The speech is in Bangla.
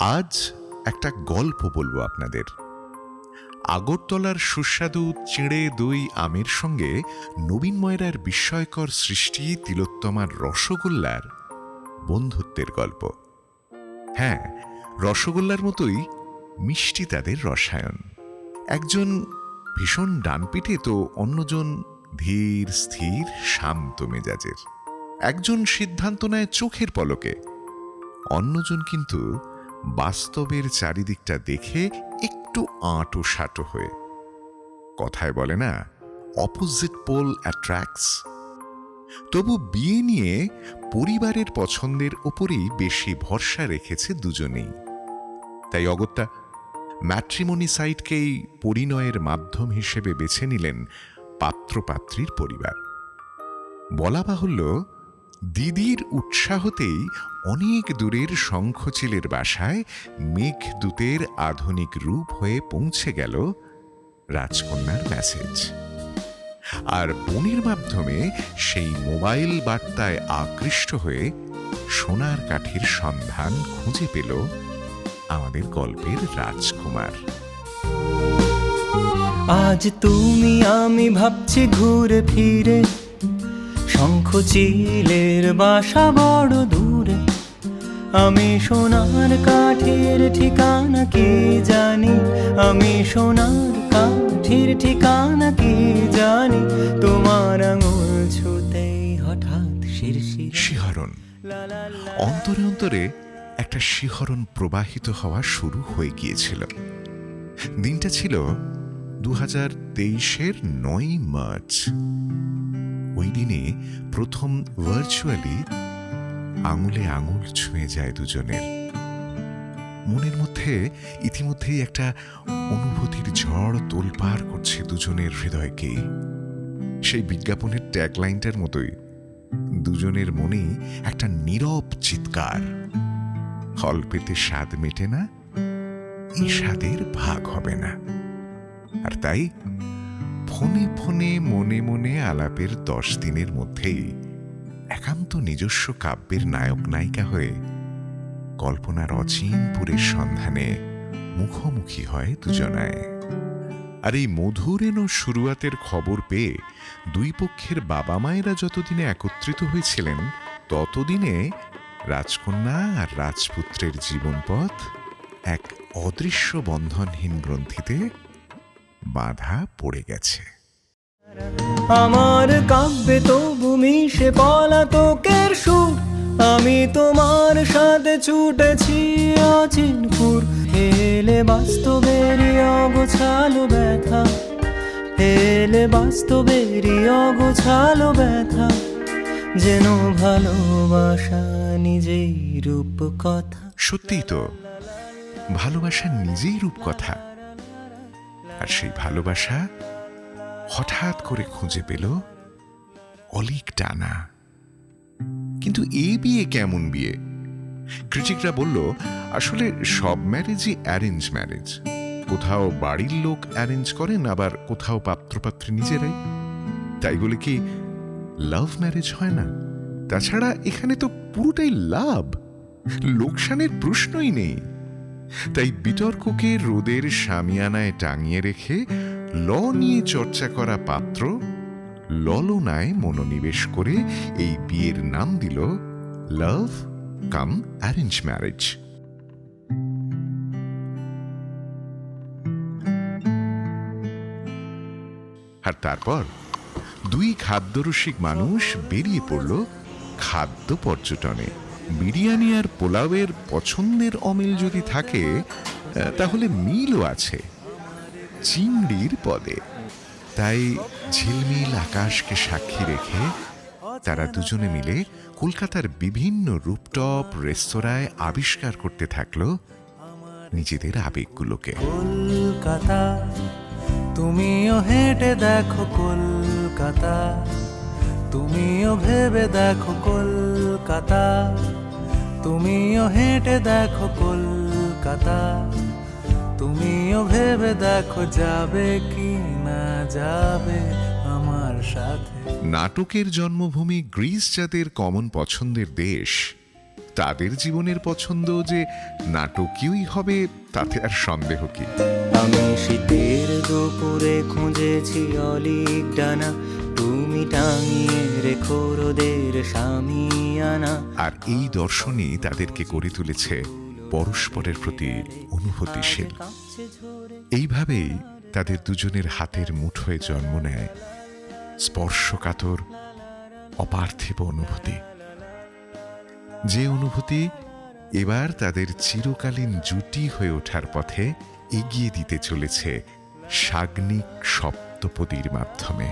আজ একটা গল্প বলব আপনাদের। আগরতলার সুস্বাদু চিড়ে দই আমের সঙ্গে নবীন ময়রার বিস্ময়কর সৃষ্টি তিলোত্তমার রসগোল্লার বন্ধুত্বের গল্প। হ্যাঁ রসগোল্লার মতোই মিষ্টি তাদের রসায়ন। একজন ভীষণ ডানপিটে তো অন্যজন ধীর, স্থির, শান্ত মেজাজের। একজন সিদ্ধান্ত নেয় চোখের পলকে, অন্যজন কিন্তু বাস্তবের চারিদিকটা দেখে একটু আঁটো সাঁটো হয়ে। কথায় বলে না অপোজিট পোল অ্যাট্রাক্টস তবু বিয়ে নিয়ে পরিবারের পছন্দের ওপরেই বেশি ভরসা রেখেছে দুজনেই। তাই অগত্যা ম্যাট্রিমনি সাইটকেই পরিণয়ের মাধ্যম হিসেবে বেছে নিলেন পাত্রপাত্রীর পরিবার। বলা বাহুল্য দিদির উৎসাহতেই অনেক দূরের শঙ্খচিলের বাসায় মেঘদূতের আধুনিক রূপ হয়ে পৌঁছে গেল রাজকন্যার মেসেজ আর বোনের মাধ্যমে সেই মোবাইল বার্তায় আকৃষ্ট হয়ে সোনার কাঠির সন্ধান খুঁজে পেল আমাদের গল্পের রাজকুমার। আজ তুমি আমি ভাবছি ঘুরে ফিরে শঙ্খ চিলের বাসা বড় দূরে। আমি সোনার কাঠের ঠিকানা কি জানি? আমি সোনার কাঠের ঠিকানা কি জানি? তোমার আঙুল ছুতেই হঠাৎ শিরশির। শিহরণ। অন্তরে অন্তরে একটা শিহরণ প্রবাহিত হওয়া শুরু হয়ে গিয়েছিল। দিনটা ছিল দু হাজার তেইশের নয় মার্চ। ওই দিনে প্রথম ভার্চুয়ালি আঙুলে আঙুল ছুঁয়ে যায় দুজনের। মনের মধ্যে ইতিমধ্যেই একটা অনুভূতির ঝড় তোলপার করছে দুজনের হৃদয়কে। সেই বিজ্ঞাপনের ট্যাগলাইনটার মতোই দুজনের মনেই একটা নীরব চিৎকার। অল্পেতে স্বাদ মেটে না, এই স্বাদের ভাগ হবে না। আর তাই ফোনে ফোনে মনে মনে আলাপের দশ দিনের মধ্যেই একান্ত নিজস্ব কাব্যের নায়ক নায়িকা হয়ে কল্পনার অচিনপুরের সন্ধানে মুখোমুখি হয় দুজনায়। আর এই মধুরেন শুরুয়াতের খবর পেয়ে দুই পক্ষের বাবা মায়েরা যতদিনে একত্রিত হয়েছিলেন, ততদিনে রাজকন্যা আর রাজপুত্রের জীবনপথ এক অদৃশ্য বন্ধনহীন গ্রন্থিতে বাধা পড়ে গেছে। আমার কাব্যে তবু মিশে পলাতকের সুর আমি তোমার সাথে ছুটেছি অচিনপুর। হেলে বাস্তবেরই অগোছালো ব্যথা হেলে বাস্তবেরই অগোছালো ব্যথা যেন ভালোবাসা নিজেই রূপ কথা সত্যিই তো ভালোবাসা নিজেই রূপকথা। আর সেই ভালোবাসা হঠাৎ করে খুঁজে পেল অলিক টানা কিন্তু এ বিয়ে কেমন বিয়ে? ক্রিটিকরা বলল, আসলে সব ম্যারেজই অ্যারেঞ্জ ম্যারেজ। কোথাও বাড়ির লোক অ্যারেঞ্জ করেন, আবার কোথাও পাত্রপাত্রী নিজেরাই। তাই বলে কি লাভ ম্যারেজ হয় না? তাছাড়া এখানে তো পুরোটাই লাভ। লোকসানের প্রশ্নই নেই। তাই বিতর্ককে রোদের সামিয়ানায় টাঙিয়ে রেখে ল নিয়ে চর্চা করা পাত্র ললনায় মনোনিবেশ করে এই বিয়ের নাম দিল লাভ কাম অ্যারেঞ্জ ম্যারেজ। আর তারপর দুই খাদ্যরসিক মানুষ বেরিয়ে পড়ল খাদ্য পর্যটনে। বিরিয়ানি আর পোলাওয়ের পছন্দের অমিল যদি থাকে তাহলে মিলও আছে চিংড়ির পদে। তাই ঝিলমিল আকাশকে সাক্ষী রেখে তারা দুজনে মিলে কলকাতার বিভিন্ন রূপটপ রেস্তোরাঁয় আবিষ্কার করতে থাকল নিজেদের আবেগগুলোকে। কলকাতা, তুমিও হেঁটে দেখো কলকাতা, তুমিও ভেবে দেখো কলকাতা। তুমিও হেঁটে দেখো কলকাতা, তুমিও ভেবে দেখো যাবে কি না যাবে আমার সাথে। নাটকের জন্মভূমি গ্রিস জাতের কমন পছন্দের দেশ। তাদের জীবনের পছন্দ যে নাটকীয়ই হবে তাতে আর সন্দেহ কি? আমি শীতের দুপুরে খুঁজেছি অলিক ডানা। তুমি টাঙিয়ে রেখো রোদের আনা আর এই দর্শনই তাদেরকে করে তুলেছে পরস্পরের প্রতি অনুভূতিশীল। এইভাবেই তাদের দুজনের হাতের মুঠোয় জন্ম নেয় স্পর্শকাতর অপার্থিব অনুভূতি। যে অনুভূতি এবার তাদের চিরকালীন জুটি হয়ে ওঠার পথে এগিয়ে দিতে চলেছে সাগ্নিক সপ্তপদীর মাধ্যমে।